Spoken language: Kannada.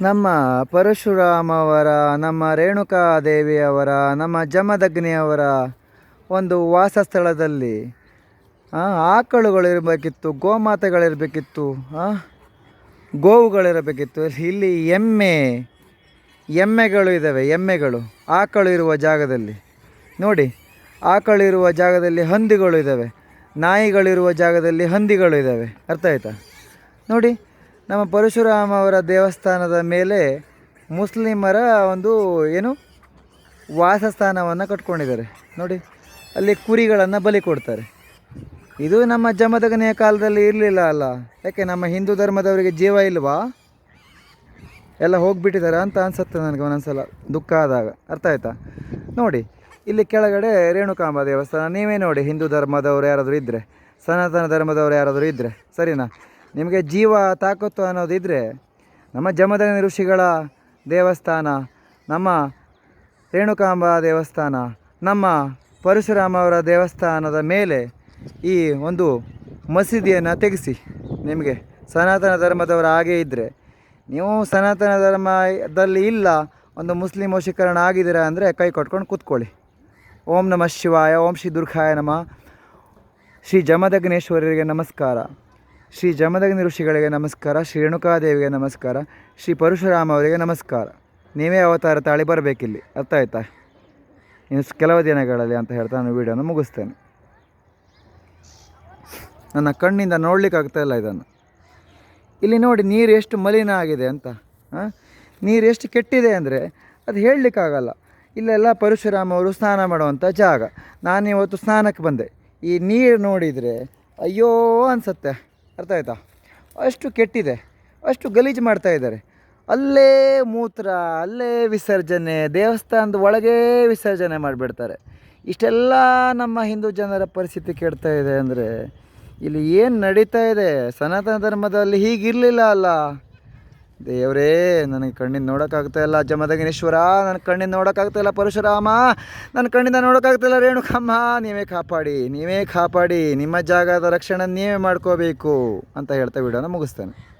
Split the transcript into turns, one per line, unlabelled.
ನಮ್ಮ ಪರಶುರಾಮವರ, ನಮ್ಮ ರೇಣುಕಾ ದೇವಿಯವರ ನಮ್ಮ ಜಮದಗ್ನಿಯವರ ಒಂದು ವಾಸಸ್ಥಳದಲ್ಲಿ ಆಕಳುಗಳಿರಬೇಕಿತ್ತು, ಗೋಮಾತೆಗಳಿರಬೇಕಿತ್ತು ಗೋವುಗಳಿರಬೇಕಿತ್ತು. ಇಲ್ಲಿ ಎಮ್ಮೆ, ಎಮ್ಮೆಗಳು ಇದ್ದಾವೆ ಎಮ್ಮೆಗಳು ಆಕಳು ಇರುವ ಜಾಗದಲ್ಲಿ. ನೋಡಿ ಆಕಳು ಇರುವ ಜಾಗದಲ್ಲಿ ಹಂದಿಗಳು ಇದ್ದಾವೆ ನಾಯಿಗಳಿರುವ ಜಾಗದಲ್ಲಿ ಹಂದಿಗಳು ಇದ್ದಾವೆ ಅರ್ಥ ಆಯ್ತಾ? ನೋಡಿ ನಮ್ಮ ಪರಶುರಾಮ ಅವರ ದೇವಸ್ಥಾನದ ಮೇಲೆ ಮುಸ್ಲಿಮರ ಒಂದು ಏನು ವಾಸಸ್ಥಾನವನ್ನು ಕಟ್ಕೊಂಡಿದ್ದಾರೆ. ನೋಡಿ, ಅಲ್ಲಿ ಕುರಿಗಳನ್ನು ಬಲಿ ಕೊಡ್ತಾರೆ. ಇದು ನಮ್ಮ ಜಮದಗನೆಯ ಕಾಲದಲ್ಲಿ ಇರಲಿಲ್ಲ ಅಲ್ಲ. ಯಾಕೆ, ನಮ್ಮ ಹಿಂದೂ ಧರ್ಮದವರಿಗೆ ಜೀವ ಇಲ್ವಾ? ಎಲ್ಲ ಹೋಗ್ಬಿಟ್ಟಿದ್ದಾರೆ ಅಂತ ಅನಿಸುತ್ತೆ ನನಗೆ ಒಂದೊಂದ್ಸಲ. ದುಃಖ ಆದಾಗ. ಅರ್ಥ ಆಯ್ತಾ? ನೋಡಿ, ಇಲ್ಲಿ ಕೆಳಗಡೆ ರೇಣುಕಾಂಬ ದೇವಸ್ಥಾನ. ನೀವೇ ನೋಡಿ ಹಿಂದೂ ಧರ್ಮದವರು ಯಾರಾದರೂ ಇದ್ದರೆ ಸನಾತನ ಧರ್ಮದವರು ಯಾರಾದರೂ ಇದ್ದರೆ ಸರಿನಾ? ನಿಮಗೆ ಜೀವ ತಾಕತ್ತು ಅನ್ನೋದಿದ್ದರೆ ನಮ್ಮ ಜಮದನ ಋಷಿಗಳ ದೇವಸ್ಥಾನ, ನಮ್ಮ ರೇಣುಕಾಂಬ ದೇವಸ್ಥಾನ, ನಮ್ಮ ಪರಶುರಾಮ ಅವರ ದೇವಸ್ಥಾನದ ಮೇಲೆ ಈ ಒಂದು ಮಸೀದಿಯನ್ನು ತೆಗೆಸಿ. ನಿಮಗೆ ಸನಾತನ ಧರ್ಮದವರ ಹಾಗೆ ಇದ್ದರೆ ನೀವು ಸನಾತನ ಧರ್ಮದಲ್ಲಿ ಇಲ್ಲ, ಒಂದು ಮುಸ್ಲಿಂ ವಶೀಕರಣ ಆಗಿದ್ದೀರಾ ಅಂದರೆ ಕೈ ಕೊಟ್ಕೊಂಡು ಕೂತ್ಕೊಳ್ಳಿ. ಓಂ ನಮಃ ಶಿವಾಯ, ಓಂ ಶ್ರೀ ದುರ್ಗಾಯ ನಮಃ. ಶ್ರೀ ಜಮದಗ್ನೇಶ್ವರರಿಗೆ ನಮಸ್ಕಾರ. ಶ್ರೀ ಜಮದಗ್ನಿ ಋಷಿಗಳಿಗೆ ನಮಸ್ಕಾರ, ಶ್ರೀ ರೇಣುಕಾದೇವಿಗೆ ನಮಸ್ಕಾರ, ಶ್ರೀ ಪರಶುರಾಮ ಅವರಿಗೆ ನಮಸ್ಕಾರ. ನೀವೇ ಅವತಾರ ತಾಳಿ ಬರಬೇಕಿಲ್ಲಿ. ಅರ್ಥ ಆಯ್ತಾ? ಇನ್ನು ಕೆಲವು ದಿನಗಳಲ್ಲಿ ಅಂತ ಹೇಳ್ತಾ ನಾನು ವೀಡಿಯೋನ ಮುಗಿಸ್ತೇನೆ. ನನ್ನ ಕಣ್ಣಿಂದ ನೋಡಲಿಕ್ಕಾಗ್ತಾ ಇಲ್ಲ ಇದನ್ನು. ಇಲ್ಲಿ ನೋಡಿ, ನೀರು ಎಷ್ಟು ಮಲಿನ ಆಗಿದೆ ಅಂತ ಹಾಂ ನೀರು ಎಷ್ಟು ಕೆಟ್ಟಿದೆ ಅಂದರೆ ಅದು ಹೇಳಲಿಕ್ಕಾಗಲ್ಲ ಇಲ್ಲೆಲ್ಲ ಪರಶುರಾಮ ಅವರು ಸ್ನಾನ ಮಾಡುವಂಥ ಜಾಗ. ನಾನು ಇವತ್ತು ಸ್ನಾನಕ್ಕೆ ಬಂದೆ. ಈ ನೀರು ನೋಡಿದರೆ ಅಯ್ಯೋ ಅನಿಸುತ್ತೆ. ಅರ್ಥ ಆಯ್ತಾ? ಅಷ್ಟು ಕೆಟ್ಟಿದೆ. ಅಷ್ಟು ಗಲೀಜು ಮಾಡ್ತಾ ಇದ್ದಾರೆ. ಅಲ್ಲೇ ಮೂತ್ರ, ಅಲ್ಲೇ ವಿಸರ್ಜನೆ, ದೇವಸ್ಥಾನದ ಒಳಗೆ ವಿಸರ್ಜನೆ ಮಾಡಿಬಿಡ್ತಾರೆ. ಇಷ್ಟೆಲ್ಲ ನಮ್ಮ ಹಿಂದೂ ಜನರ ಪರಿಸ್ಥಿತಿ ಕೆಡ್ತಾ ಇದೆ ಅಂದರೆ ಇಲ್ಲಿ ಏನು ನಡೀತಾ ಇದೆ? ಸನಾತನ ಧರ್ಮದಲ್ಲಿ ಹೀಗಿರಲಿಲ್ಲ ಅಲ್ಲ. ದೇವರೇ ನನಗೆ ಕಣ್ಣಿಂದ ನೋಡೋಕ್ಕಾಗ್ತಾ ಇಲ್ಲ. ಜಮದಗಿನೇಶ್ವರ ನನ್ನ ಕಣ್ಣಿಂದ ನೋಡೋಕ್ಕಾಗ್ತಾ ಇಲ್ಲ ಪರಶುರಾಮ. ನನ್ನ ಕಣ್ಣಿಂದ ನೋಡೋಕ್ಕಾಗ್ತಾ ರೇಣುಕಮ್ಮ. ನೀವೇ ಕಾಪಾಡಿ ನೀವೇ ಕಾಪಾಡಿ. ನಿಮ್ಮ ಜಾಗದ ರಕ್ಷಣೆ ನೀವೇ ಮಾಡ್ಕೋಬೇಕು ಅಂತ ಹೇಳ್ತಾ ವಿಡಿಯೋನ ಮುಗಿಸ್ತೇನೆ.